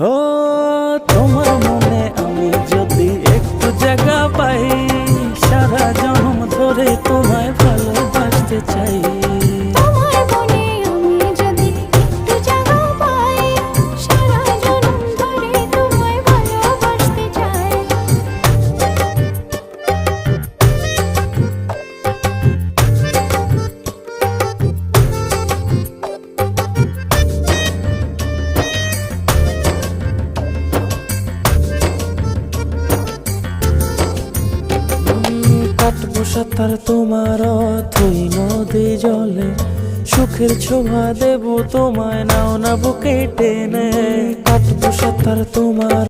ও তোমার মনে আমি যদি একটু জায়গা পাই সারা জন্ম ধরে তোমায় কাটবো সাঁতার তোমার অথই নদী জলে। সুখের ছোঁয়া দেব তোমায়, নাও না বুকে টেনে। কাটবো সাঁতার তোমার